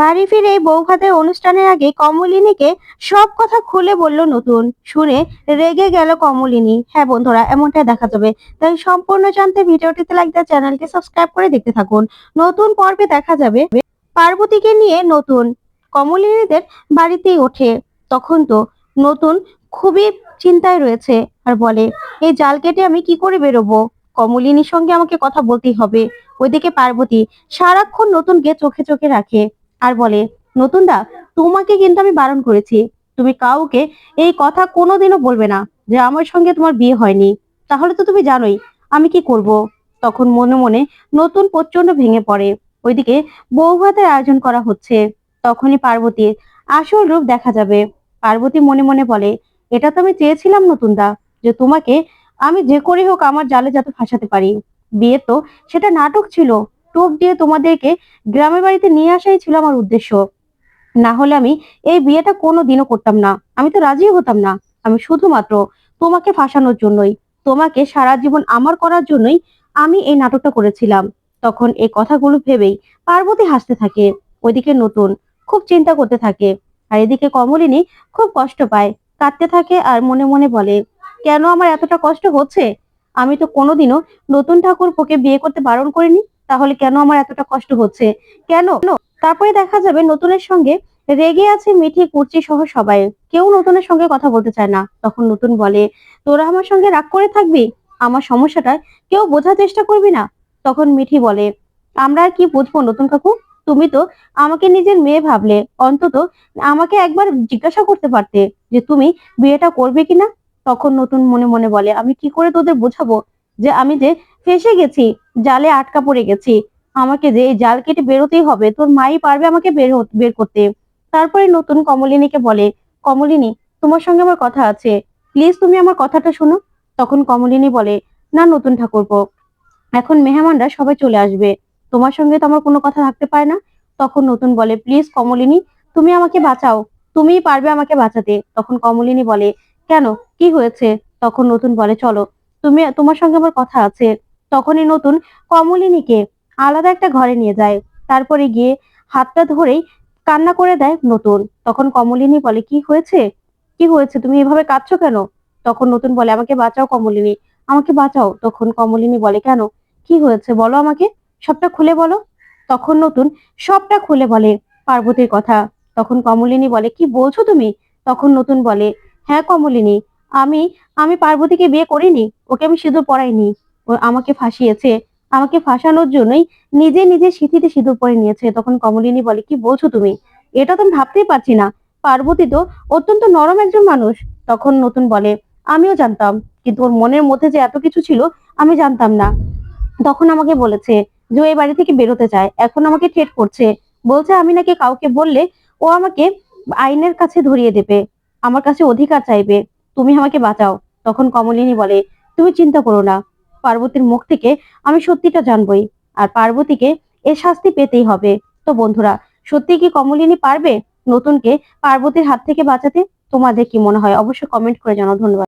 বাড়ি ফিরে বৌভাতের অনুষ্ঠানের আগে কমলিনীকে সব কথা খুলে বলল নতুন। শুনে রেগে গেল কমলিনী। হ্যাঁ বন্ধুরা, এমনটাই দেখা যাবে তাই সম্পূর্ণ জানতে ভিডিওটিতে লাইক দেওয়া চ্যানেলটি সাবস্ক্রাইব করে দেখতে থাকুন। নতুন পর্বে দেখা যাবে পার্বতীকে নিয়ে নতুন। কমলিনীদের বাড়িতেই ওঠে। তখন তো নতুন খুবই চিন্তায় রয়েছে আর বলে, এই জাল কেটে আমি কি করে বেরোবো? কমলিনীর সঙ্গে আমাকে কথা বলতেই হবে। ওইদিকে পার্বতী সারাক্ষণ নতুনকে চোখে চোখে রাখে। আর বলে নতুন দা তোমাকে কিন্তু আমি বারণ করেছি। তুমি কাউকে এই কথা কোনোদিনও বলবে না যে আমার সঙ্গে তোমার বিয়ে হয়নি। তাহলে তো তুমি জানোই আমি কি করব। তখন মনে মনে নতুন প্রচণ্ড ভেঙে পড়ে। ওইদিকে বউ ভাতের আয়োজন করা হচ্ছে। তখনই পার্বতীর আসল রূপ দেখা যাবে। পার্বতী মনে মনে বলে, এটা তো আমি চেয়েছিলাম নতুন দা যে তোমাকে আমি যে করে হোক আমার জালে যাতে ফাঁসাতে পারি। বিয়ে তো সেটা নাটক ছিল। টোপ দিয়ে তোমাদেরকে গ্রামের বাড়িতে নিয়ে আসাই ছিল আমার উদ্দেশ্য। না হলে আমি এই বিয়েটা কোনো দিনও করতাম না। আমি তো রাজি হতাম না। আমি শুধুমাত্র তোমাকে ফাঁসানোর জন্যই, তোমাকে সারা জীবন আমার করার জন্যই আমি এই নাটকটা করেছিলাম। তখন এই কথাগুলো ভেবেই পার্বতী হাসতে থাকে, ওইদিকে নতুন খুব চিন্তা করতে থাকে, আর এদিকে কমলিনী খুব কষ্ট পায়, কাঁদতে থাকে আর মনে মনে বলে, কেন আমার এতটা কষ্ট হচ্ছে? আমি তো কোনোদিনও নতুন ঠাকুর পোকে বিয়ে করতে বারণ করিনি। তাহলে কেন আমার এতটা কষ্ট হচ্ছে? কেন? তারপরে দেখা যাবে নতুনের সঙ্গে রেগে আছে মিঠি কুর্চি সহ সবাই। কেউ নতুনের সঙ্গে কথা বলতে চায় না। তখন নতুন বলে, তোরা আমার সঙ্গে রাগ করে থাকবি? আমার সমস্যাটা কেউ বোঝার চেষ্টা করবি না? তখন মিঠি বলে, আমরা আর কি বুঝব নতুন কাকু? তুমি তো আমাকে নিজের মেয়ে ভাবলে। অন্তত আমাকে একবার জিজ্ঞাসা করতে পারতে যে তুমি বিয়েটা করবে কিনা? তখন নতুন মনে মনে বলে, আমি কি করে তোদের বোঝাবো যে আমি যে ফেসে গেছি, জালে আটকা পড়ে গেছি। আমাকে যে জাল কেটে বেরোতেই হবে, তোর মাই পারবে আমাকে বের বের করতে। তারপরে নতুন কমলিনীকে বলে, কমলিনী, তোমার সঙ্গে আমার কথা আছে। প্লিজ তুমি আমার কথাটা শোনো। তখন কমলিনী বলে, না নতুন ঠাকুরপো, এখন মেহমানরা সবাই চলে আসবে। তোমার সঙ্গে তো আমার কোনো কথা থাকতে পারে না। তখন নতুন বলে, প্লিজ কমলিনী, তুমি আমাকে বাঁচাও। তুমিই পারবে আমাকে বাঁচাতে। তখন কমলিনী বলে, কেন? কি হয়েছে? তখন নতুন বলে, চলো, তুমি, তোমার সঙ্গে আমার কথা আছে। তখনই নতুন কমলিনীকে আলাদা একটা ঘরে নিয়ে যায়। তারপরে গিয়ে হাতটা ধরেই কান্না করে দেয় নতুন। তখন কমলিনী বলে, কি হয়েছে? কি হয়েছে? তুমি এভাবে কাঁদছো কেন? তখন নতুন বলে, আমাকে বাঁচাও কমলিনী, আমাকে বাঁচাও। তখন কমলিনী বলে, কেন? কি হয়েছে? বলো আমাকে, সবটা খুলে বলো। তখন নতুন সবটা খুলে বলে পার্বতীর কথা। তখন কমলিনী বলে, কি বলছো তুমি? তখন নতুন বলে হ্যাঁ কমলিনী, আমি আমি পার্বতীকে বিয়ে করিনি, ওকে আমি সিঁদুর পরাইনি। ও আমাকে ফাঁসিয়েছে। আমাকে ফাঁসানোর জন্যই নিজে নিজে সিঁথিতে সিঁদুর পরে নিয়েছে। তখন কমলিনী বলে, কি বলছো তুমি? এটা তো ভাবতেই পারছি না। পার্বতী তো অত্যন্ত নরম একজন মানুষ। তখন নতুন বলে, আমিও জানতাম, কিন্তু ওর মনের মধ্যে যে এত কিছু ছিল, আমি জানতাম না। তখন আমাকে বলেছে, যে এই বাড়ি থেকে বেরোতে চায়, এখন আমাকে ট্রেট করছে। বলছে, আমি নাকি কাউকে বললে ও আমাকে আইনের কাছে ধরিয়ে দেবে। আমার কাছে অধিকার চাইবে। তুমি আমাকে বাঁচাও। তখন কমলিনী বলে, তুমি চিন্তা করো না। পার্বতীর মুখ থেকে আমি সত্যিটা জানবই। আর পার্বতীকে এ শাস্তি পেতেই হবে। তো বন্ধুরা, সত্যি কি কমলিনী পারবে? নতুনকে পার্বতীর হাত থেকে বাঁচাতে? তোমাদের কি মনে হয়? অবশ্যই কমেন্ট করে জানাও। ধন্যবাদ।